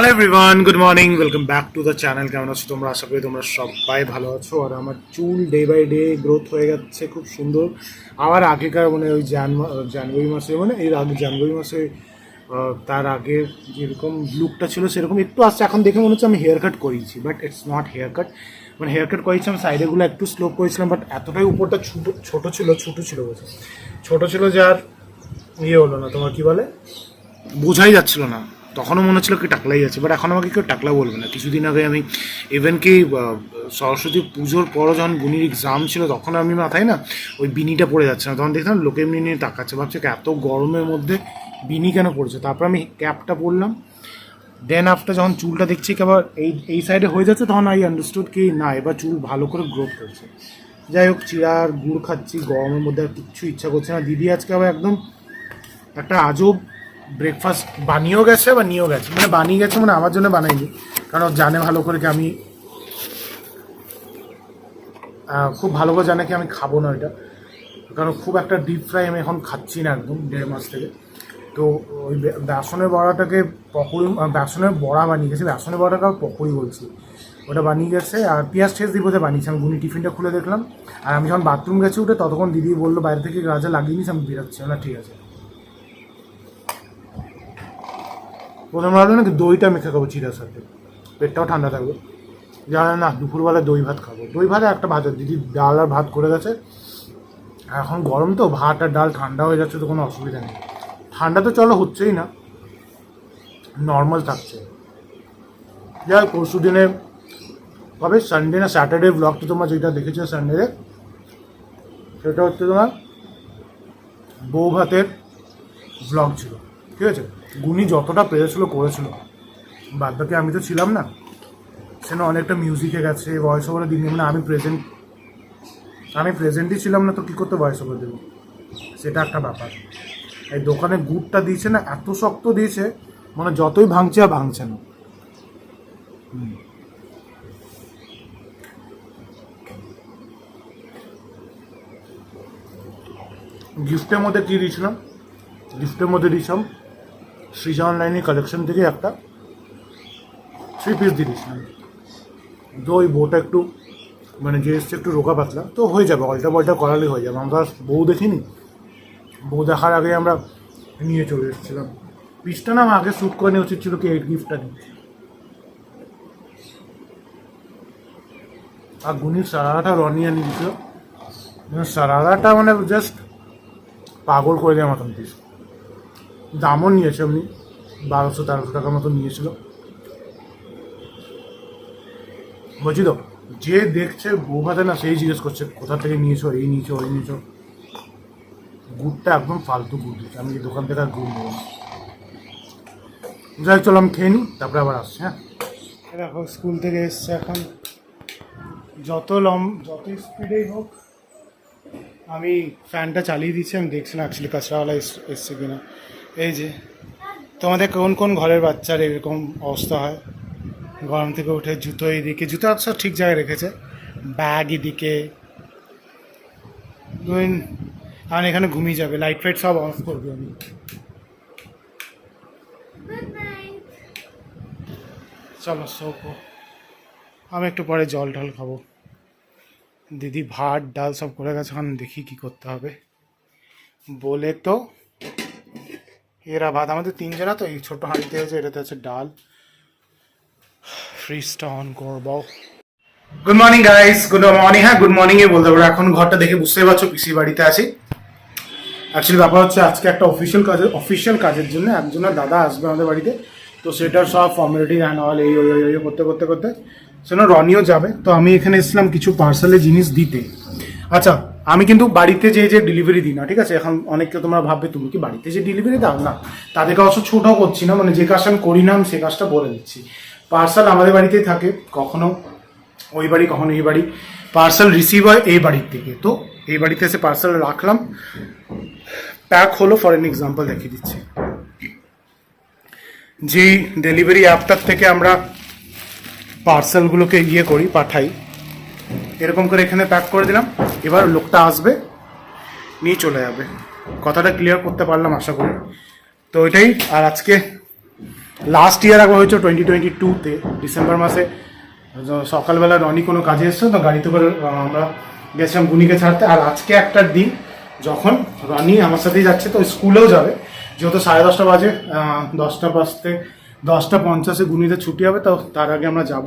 Hello everyone good morning welcome back to the channel কেমন আছো তোমরা? আশা করি তোমরা সবাই ভালো আছো। আর আমার চুল ডে বাই ডে গ্রোথ হয়ে যাচ্ছে, খুব সুন্দর। আমার আগেকার মানে ওই জান জানুয়ারি মাসে মানে এর আগে জানুয়ারি মাসে তার আগে যেরকম লুকটা ছিল সেরকম একটু আসছে। এখন দেখে মনে হচ্ছে আমি হেয়ার কাট করিয়েছি but it's not hair cut মানে হেয়ার কাট করিয়েছি আমি সাইডেগুলো একটু স্লোপ করেছিলাম বাট এতটাই উপরটা ছোটো ছোটো ছিল ছোটো ছিল বলছে। ছোটো ছিল যার ইয়ে হলো না, তোমার কি বলে? বোঝাই যাচ্ছিল না। তখনও মনে হচ্ছিল কি টাকলাই আছে বাট এখন আমাকে কেউ টাকলা বলবে না। কিছুদিন আগে আমি ইভেন কি সরস্বতী পুজোর পরও যখন বুনির এক্সাম ছিল, তখন আমি মাথায় না ওই বিনিটা পড়ে যাচ্ছে না। তখন দেখলাম লোকে এমনি নিয়ে তাকাচ্ছে, ভাবছে এত গরমের মধ্যে বিনি কেন পড়েছে? তারপর আমি ক্যাপটা পরলাম দেন আফটার যখন চুলটা দেখছি কি আবার এই এই সাইডে হয়ে যাচ্ছে, তখন আই আন্ডারস্টুড কি না, এবার চুল ভালো করে গ্রোথ করছে। যাই হোক, চিড়ার গুড় খাচ্ছি, গরমের মধ্যে আর কিচ্ছু ইচ্ছা করছে না। দিদি আজকে আবার একদম একটা আজব ব্রেকফাস্ট বানিয়েও গেছে বা নিয়েও গেছে? মানে বানিয়ে গেছে মানে আমার জন্য বানাইনি কারণ জানে ভালো করে কি আমি খুব ভালো করে জানে কি আমি খাব না এটা। কারণ খুব একটা ডিপ ফ্রাই আমি এখন খাচ্ছি না একদম দেড় মাস থেকে। তো ওই বেসনের বড়াটাকে পকোড়ি বেসনের বড়া বানিয়ে গেছে। বেসনের বড়াটাকে পকোড়ি বলছি। ওটা বানিয়ে গেছে আর পেঁয়াজ টেস্ট দিয়ে বোধহয় বানিয়েছি। আমি গুনি টিফিনটা খুলে দেখলাম। আর আমি যখন বাথরুম গেছি উঠে, ততক্ষণ দিদি বলল, বাইরে থেকে গাজা লাগিয়ে নিস, আমি বেরোচ্ছি। না ঠিক আছে। প্রথম ভাবলাম নাকি দইটা মেখে খাব, চিড়ার সাথে। পেটটাও ঠান্ডা থাকবে। জানা না দুপুরবেলা দই ভাত খাব। দই ভাত একটা ভাত দিদি ডাল আর ভাত করে গেছে। এখন গরম তো, ভাত আর ডাল ঠান্ডা হয়ে যাচ্ছে, তো কোনো অসুবিধা নেই। ঠান্ডা তো চলো হচ্ছেই না। নর্মাল থাকছে। যাই পরশু দিনে কবে? সানডে না স্যাটারডে ব্লগ তো তোমরা যেটা দেখেছ সানডেতে সেটা হচ্ছে তোমার বউ ভাতের ব্লগ ছিল। ঠিক আছে? গুনি যতটা পেরেছিল, করেছিল। বাদ বাকি আমি তো ছিলাম না। সেখানে অনেকটা মিউজিকে গেছে ভয়েস ওভারে দিন মানে আমি প্রেজেন্ট আমি প্রেজেন্টই ছিলাম না, তো কী করতে ভয়েস ওভার দেবো? সেটা একটা ব্যাপার। এই দোকানে গুড়টা দিয়েছে না, এত শক্ত দিয়েছে মানে যতই ভাঙছে আর ভাঙছে না। গিফটের মধ্যে কী দিয়েছিলাম? গিফটের মধ্যে দিয়েছিলাম সৃজা অনলাইনের কালেকশন থেকে একটা থ্রি পিস দিয়ে দিয়েছিলাম তো ওই বউটা একটু মানে যে এসছে একটু রোগা পাতলা, তো হয়ে যাবে অল্টা বল্টা করালে হয়ে যাবে। আমরা বউ দেখিনি। বউ দেখার আগে আমরা নিয়ে চলে এসেছিলাম। পিসটা না আগে শ্যুট করে নেওয়া উচিত ছিল কি এই গিফটটা নিয়ে। আর গুনির সারারাটা রনি আনিয়ে দিয়েছিল। মানে সারারাটা মানে জাস্ট পাগল করে দেওয়ার মতন পিস দামও নিয়েছে এমনি বারোশো তেরোশো টাকার মতো নিয়েছিল। বলছি তো, যে দেখছে বউ ভাতে না সেই জিজ্ঞেস করছে, কোথা থেকে নিয়েছো, এই নিয়েছো, ওই নিয়েছো। গুড়টা একদম ফালতু গুড় দিচ্ছে, আমি এই দোকান থেকে আর গুড় নেব। যাই চলো আমি খেয়ে নিই, তারপরে আবার আসছি হ্যাঁ? দেখো, স্কুল থেকে এসছে এখন। যত লম, যত স্পিডেই হোক, আমি ফ্যানটা চালিয়ে দিচ্ছি, আমি দেখছি না অ্যাকচুয়ালি কাঁচরাওয়ালা এস- এসছে কিনা। এই যে, তোমাদের কোন কোন ঘরের বাচ্চার এরকম অবস্থা হয়? গরম থেকে উঠে জুতো এদিকে জুতো সব ঠিক জায়গায় রেখেছে, ব্যাগ এদিকে দুদিন এখন ঘুমিয়ে যাবে, লাইট ফাইট সব অফ করবে আমি। চলো শোকো আমি একটু পরে জল টল খাব। দিদি ভাত, ডাল সব করে গেছে, এখন দেখি কি করতে হবে। বলে তো এরা ভাত আমাদের তিনজনা তো, এই ছোট হাঁড়িতে হয়েছে এটাতে আছে ডাল ফ্রিজটা অন করব good morning guys good morning হ্যাঁ গুড মর্নিং বলতে পারো। এখন ঘরটা দেখে বুঝতেই পারছ পিসি বাড়িতে আছি। অ্যাকচুয়ালি ব্যাপার হচ্ছে, আজকে একটা অফিসিয়াল কাজের অফিসিয়াল কাজের জন্য একজনের দাদা আসবে আমাদের বাড়িতে। তো সেটার সব ফর্মালিটি অ্যান্ড অল এই, ওই ওই করতে করতে করতে। সেটা রনিও যাবে। তো আমি এখানে এসেছিলাম কিছু পার্সেলের জিনিস দিতে। আচ্ছা আমি কিন্তু বাড়িতে যে যে ডেলিভারি দিই না, ঠিক আছে? এখন অনেককে তোমরা ভাববে, তুমি কি বাড়িতে যে ডেলিভারি দাও? না, তাদেরকে অবশ্য ছোটও করছি না মানে যে কাজটা আমি করি না, আমি সে কাজটা বলে দিচ্ছি। পার্সেল আমাদের বাড়িতেই থাকে, কখনো ওই বাড়ি, কখনো এই বাড়ি। পার্সেল রিসিভ হয় এই বাড়ির থেকে। তো এই বাড়িতে এসে পার্সেল রাখলাম। প্যাক হলো ফর এন এক্সাম্পল দেখিয়ে দিচ্ছি। যেই ডেলিভারি অ্যাপটার থেকে আমরা পার্সেলগুলোকে ইয়ে করি, পাঠাই এরকম করে এখানে প্যাক করে দিলাম। এবার লোকটা আসবে, নিয়ে চলে যাবে। কথাটা ক্লিয়ার করতে পারলাম আশা করি। তো ওইটাই আর আজকে লাস্ট ইয়ার একবার হয়েছে টোয়েন্টি টোয়েন্টি টুতে ডিসেম্বর মাসে সকালবেলা রনি কোনো কাজে এসছো, তো গাড়িতে করে আমরা গেছিলাম গুনিকে ছাড়তে। আর আজকে একটা দিন, যখন রনি আমার সাথেই যাচ্ছে, তো স্কুলেও যাবে। যেহেতু সাড়ে দশটা বাজে দশটা বাজতে, দশটা পঞ্চাশে গুনিতে ছুটি হবে, তো তার আগে আমরা যাব।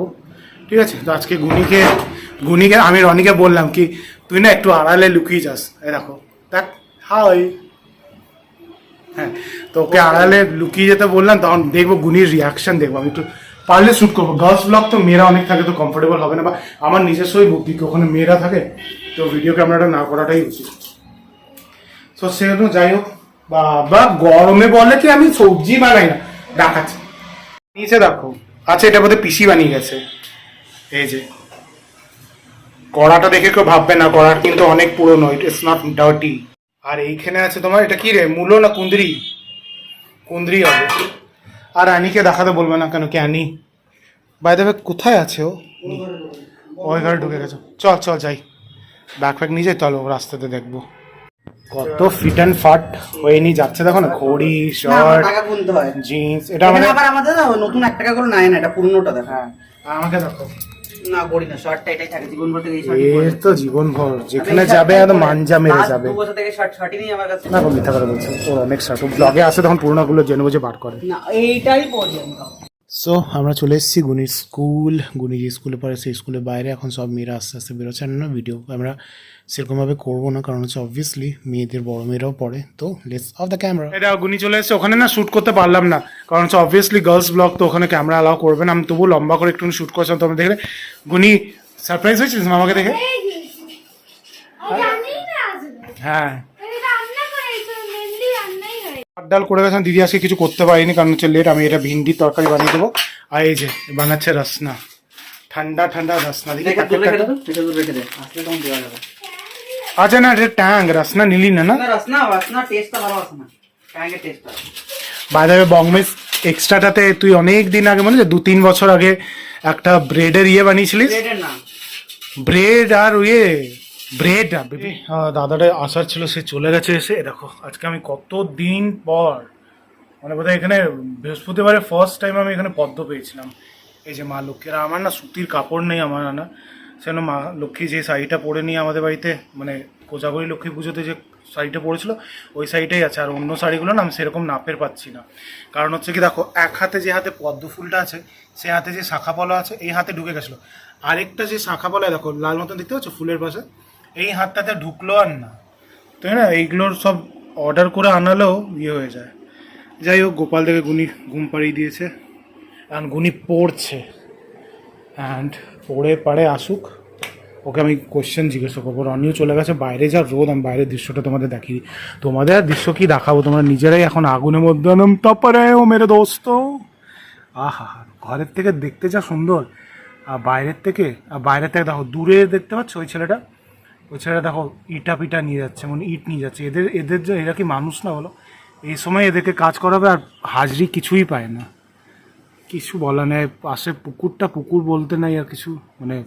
ঠিক আছে? তো আজকে গুনিকে গুনিকে আমি রনিকে বললাম কি, তুই না একটু আড়ালে লুকিয়ে যাস। এই দেখো, দেখ, হাই। হ্যাঁ তো ওকে আড়ালে লুকিয়ে যেতে বললাম, তখন দেখব গুনির রিয়াকশন দেখব। আমি একটু পারলে শ্যুট করব। গার্লস ব্লগ তো মেয়েরা অনেক থাকে, তো কমফোর্টেবল হবে না, বা আমার নিজস্বই বুদ্ধি ওখানে মেয়েরা থাকে, তো ভিডিও ক্যামেরাটা না করাটাই উচিত। তো সেজন্য যাই হোক, বাবা, গরমে বলে কি, আমি সবজি বানাই না, দেখাচ্ছি। নিচে দেখো আচ্ছা এটা বোধহয় পিসি বানিয়ে গেছে। এই যে কড়াটা দেখে কেউ ভাববে না কড়া কিন্তু অনেক পুরনো ইটস নট ডার্টি আর এইখানে আছে তোমার এটা কি রে মূলো না কুন্দরি কুন্দ্রি হবে। আর আনিকে দেখাতে বলবে না কেন কি আনি? বাই দেবে কোথায় আছে ও? ওই ঘরে ঢুকে গেছে। চল চল যাই। ব্যাগ ফ্যাগ নিয়ে যাই চলো রাস্তাতে দেখব। কত ফিট অ্যান্ড ফাট হয়ে নিয়ে যাচ্ছে দেখো না ঘড়ি শার্ট জিন্স এটা আমাদের আবার আমাদের নতুন এক টাকা করে নেয় না এটা পুরনোটা দেখো। হ্যাঁ আমাকে দেখো। না করি না শার্টটা এটাই থাকে জীবন ভর থেকে এই শার্টই এর তো জীবন ভর যেখানে যাবে আর একদম মানজা মেরে যাবে। দু বছর থেকে শার্ট শার্টই নেই আমার কাছে। না মিথ্যা করে বলছে ওর অনেক শার্ট ব্লগে আসে তখন পুরোনো গুলো জেনে বুঝে বার করে। না এইটাই পরি আমি তাও। সো আমরা চলে এসেছি গুনির স্কুল। গুনি যে স্কুলে পড়ে সেই স্কুলের বাইরে। এখন সব মেয়েরা আস্তে আস্তে বেরোচ্ছে। না ভিডিও আমরা সেরকমভাবে করব না কারণ হচ্ছে অবভিয়াসলি মেয়েদের বড় মেয়েরাও পড়ে। তো লেটস অফ দ্য ক্যামেরা এটা গুনি চলে এসেছে। ওখানে না শ্যুট করতে পারলাম না। কারণ হচ্ছে অবভিয়াসলি গার্লস ব্লগ তো ওখানে ক্যামেরা অ্যালাউ করবে না। আমি তবু লম্বা করে একটু শ্যুট করছিলাম। তোমরা দেখলে? গুনি সারপ্রাইজ হয়েছিলিস মামাকে দেখে? হ্যাঁ। ডাল করে গেছেন দিদি আজকে কিছু করতে পারিনি কারণ হচ্ছে লেট আমি এটা ভিন্ডির তরকারি বানিয়ে দেবো। আর এই যে বানাচ্ছে রসনা। ঠান্ডা ঠান্ডা রসনা। দিদি আচ্ছা না এটা ট্যাং রসনা নিলি না না? বাইরে বংমেস এক্সট্রাটাতে তুই অনেক দিন আগে মনে দু তিন বছর আগে একটা ব্রেডের ইয়ে বানিয়েছিলিস? ব্রেড আর ইয়ে। ব্রেড দাদাটা আসার ছিল সে চলে গেছে এসে। দেখো আজকে আমি কত দিন পর মানে বোধহয় এখানে বৃহস্পতিবারে ফার্স্ট টাইম আমি এখানে পদ্ম পেয়েছিলাম। এই যে মা লক্ষ্মীর আমার না সুতির কাপড় নেই আমার না। সেজন্য মা লক্ষ্মী যে শাড়িটা পরে নিয়ে আমাদের বাড়িতে মানে কোজাগরি লক্ষ্মী পুজোতে যে শাড়িটা পরেছিল ওই শাড়িটাই আছে। আর অন্য শাড়িগুলো না আমি সেরকম নাপের পাচ্ছি না। কারণ হচ্ছে কি দেখো এক হাতে যে হাতে পদ্ম ফুলটা আছে সে হাতে যে শাখা পলা আছে এই হাতে ঢুকে গেছিল। আরেকটা যে শাখা পলা দেখো লাল মতন দেখতে পাচ্ছ ফুলের পাশে? এই হাতটাতে ঢুকলো আর না। তাই না? এইগুলোর সব অর্ডার করে আনালেও ইয়ে হয়ে যায়। যাই হোক, গোপাল থেকে গুনি ঘুম পাড়িয়ে দিয়েছে। অ্যান্ড গুনি পড়ছে। অ্যান্ড পড়ে পাড়ে আসুক। ওকে আমি কোশ্চেন জিজ্ঞাসা করব। রনিও চলে গেছে। বাইরে যা রোদ, আমি বাইরের দৃশ্যটা তোমাদের দিই। তোমাদের দৃশ্য কি দেখাবো? তোমরা নিজেরাই এখন আগুনের মধ্যে টপারে ও মেরে দোস্ত। আহা, ঘরের থেকে দেখতে যা সুন্দর। আর বাইরের থেকে, আর বাইরের থেকে দেখো, দূরে দেখতে পাচ্ছ ওই ছেলেটা? ছেলেটা দেখো ইটা পিটা নিয়ে যাচ্ছে মানে ইট নিয়ে যাচ্ছে। এদের এদের যে, এরা কি মানুষ না বলো? এই সময় এদেরকে কাজ করাবে আর হাজরি কিছুই পায় না। কিছু বলা নেই। পাশে পুকুরটা, পুকুর বলতে নাই আর কিছু। মানে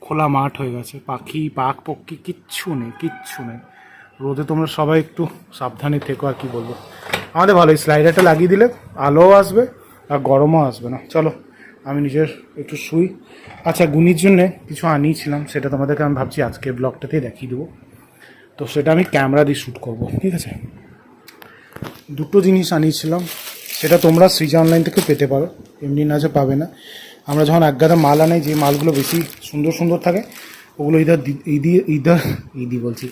খোলা মাঠ হয়ে গেছে। পাখি, পাক, পক্ষী কিচ্ছু নেই কিচ্ছু নেই। রোদে তোমরা সবাই একটু সাবধানে থেকো আর কি বলব। আমাদের ভালো, এই স্লাইডারটা লাগিয়ে দিলে আলোও আসবে আর গরমও আসবে না। চলো। আমি নিজের একটু শুই। আচ্ছা গুনির জন্যে কিছু আনিয়েছিলাম, সেটা তোমাদেরকে আমি ভাবছি আজকে ব্লগটাতেই দেখিয়ে দেবো। তো সেটা আমি ক্যামেরা দিয়ে শ্যুট করব, ঠিক আছে? দুটো জিনিস আনিয়েছিলাম, সেটা তোমরা সৃজা অনলাইন থেকে পেতে পারো, এমনি না যে পাবে না। আমরা যখন একগাদা মাল আনাই, যে মালগুলো বেশি সুন্দর সুন্দর থাকে, ওগুলো ইদার ইদি ইদার ইদি বলছি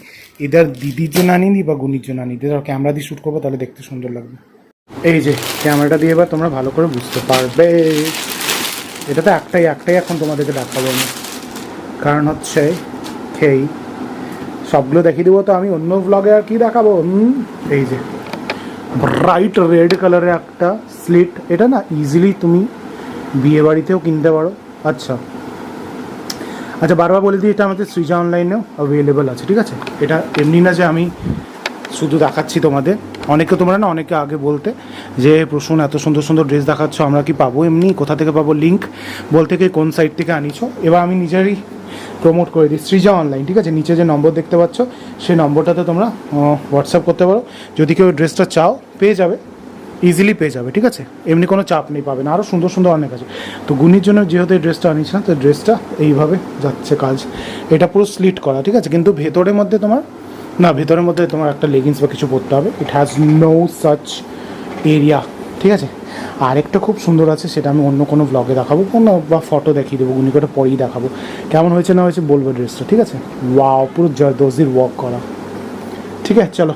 ইদার দিদির জন্য আনি নি বা গুনির জন্য আনি দিদি ক্যামেরা দিয়ে শ্যুট করব, তাহলে দেখতে সুন্দর লাগবে। এই যে, ক্যামেরাটা দিয়ে এবার তোমরা ভালো করে বুঝতে পারবে। এটা তো একটাই একটাই এখন তোমাদেরকে দেখাবো আমি। কারণ হচ্ছে খেই সবগুলো দেখিয়ে দেবো তো আমি, অন্য ব্লগে আর কি দেখাবো? এই যে ব্রাইট রেড কালারের একটা স্লিট এটা না ইজিলি তুমি বিয়ে বাড়িতেও কিনতে পারো। আচ্ছা। আচ্ছা বারবার বলে দিই, এটা আমাদের সৃজা অনলাইনেও অ্যাভেলেবেল আছে, ঠিক আছে? এটা এমনি না যে আমি শুধু দেখাচ্ছি তোমাদের। অনেকে তোমরা না অনেকে আগে বলতে যে, প্রসূন, এত সুন্দর সুন্দর ড্রেস দেখাচ্ছ, আমরা কি পাবো? এমনি কোথা থেকে পাবো লিঙ্ক বলতে কি কোন সাইট থেকে আনিছো? এবার আমি নিজেরই প্রমোট করে দিই। সৃজা অনলাইন ঠিক আছে? নিচে যে নম্বর দেখতে পাচ্ছ সেই নম্বরটাতে তোমরা হোয়াটসঅ্যাপ করতে পারো। যদি কেউ ড্রেসটা চাও, পেয়ে যাবে। ইজিলি পেয়ে যাবে, ঠিক আছে? এমনি কোনো চাপ নেই, পাবে না। আরও সুন্দর সুন্দর অনেক আছে। তো গুনির জন্য যেহেতু এই ড্রেসটা আনিস না তো ড্রেসটা এইভাবে যাচ্ছে কাজ। এটা পুরো স্লিট করা, ঠিক আছে? কিন্তু ভেতরের মধ্যে তোমার না, ভেতরের মধ্যে তোমার একটা লেগিংস বা কিছু পরতে হবে। It has no such area ঠিক আছে? আরেকটা খুব সুন্দর আছে, সেটা আমি অন্য কোনো ব্লগে দেখাবো, কোনো বা ফটো দেখিয়ে দেবো, উনি করে পরেই দেখাবো। কেমন হয়েছে না হয়েছে বলব ড্রেসটা ঠিক আছে? ওয়া পুরো জয়দোজির ওয়ার্ক করা। ঠিক আছে, চলো।